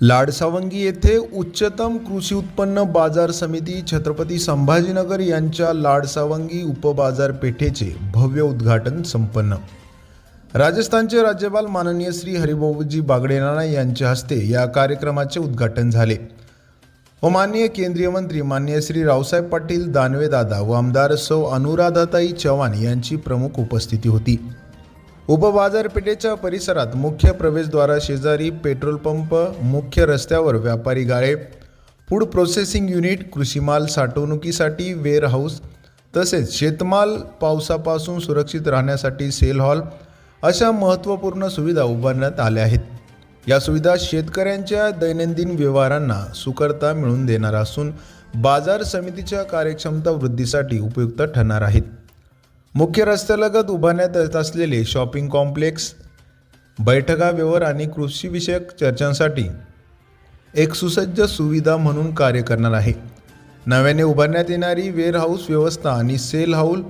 लाडसावंगी येथे उच्चतम कृषी उत्पन्न बाजार समिती छत्रपती संभाजीनगर यांच्या लाडसावंगी उपबाजारपेठेचे भव्य उद्घाटन संपन्न. राजस्थानचे राज्यपाल माननीय श्री हरिभाऊजी बागडेनाना यांच्या हस्ते या कार्यक्रमाचे उद्घाटन झाले. व माननीय केंद्रीय मंत्री माननीय श्री रावसाहेब पाटील दानवे दादा व आमदार सौ अनुराधाताई चव्हाण यांची प्रमुख उपस्थिती होती. उपबाजारपेठेच्या परिसरात मुख्य प्रवेशद्वारा शेजारी पेट्रोल पंप मुख्य रस्त्यावर व्यापारी गाळे फूड प्रोसेसिंग युनिट कृषीमाल साठवणुकीसाठी वेअरहाऊस तसेच शेतमाल पावसापासून सुरक्षित राहण्यासाठी सेल हॉल अशा महत्त्वपूर्ण सुविधा उभारण्यात आल्या आहेत. या सुविधा शेतकऱ्यांच्या दैनंदिन व्यवहारांना सुकरता मिळवून देणार असून बाजार समितीच्या कार्यक्षमता वृद्धीसाठी उपयुक्त ठरणार आहेत. मुख्य रस्त्यालगत उभारण्यात येत असलेले शॉपिंग कॉम्प्लेक्स बैठका व्यवहार आणि कृषीविषयक चर्चांसाठी एक सुसज्ज सुविधा म्हणून कार्य करणार आहे. नव्याने उभारण्यात येणारी वेअरहाऊस व्यवस्था आणि सेल हाऊल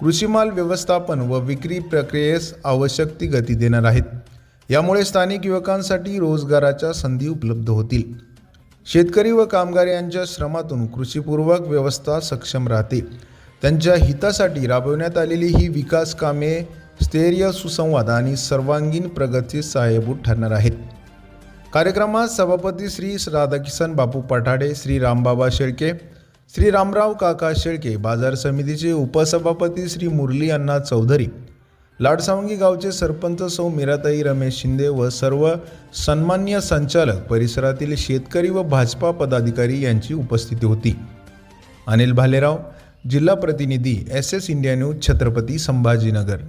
कृषीमाल व्यवस्थापन व विक्री प्रक्रियेस आवश्यक ती गती देणार आहेत. यामुळे स्थानिक युवकांसाठी रोजगाराच्या संधी उपलब्ध होतील. शेतकरी व कामगार यांच्या श्रमातून कृषीपूर्वक व्यवस्था सक्षम राहते त्यांच्या हितासाठी राबवण्यात आलेली ही विकास कामे स्थैर्य सुसंवाद आणि सर्वांगीण प्रगतीस सहाय्यभूत ठरणार आहेत. कार्यक्रमात सभापती श्री राधाकिसन बापू पठाडे श्री रामबाबा शेळके श्री रामराव काका शेळके बाजार समितीचे उपसभापती श्री मुरली अण्णा चौधरी लाडसावंगी गावचे सरपंच सौ मीराताई रमेश शिंदे व सर्व सन्मान्य संचालक परिसरातील शेतकरी व भाजपा पदाधिकारी यांची उपस्थिती होती. अनिल भालेराव જિલ્લા પ્રતિનિધિ SS India news Chhatrapati Sambhajinagar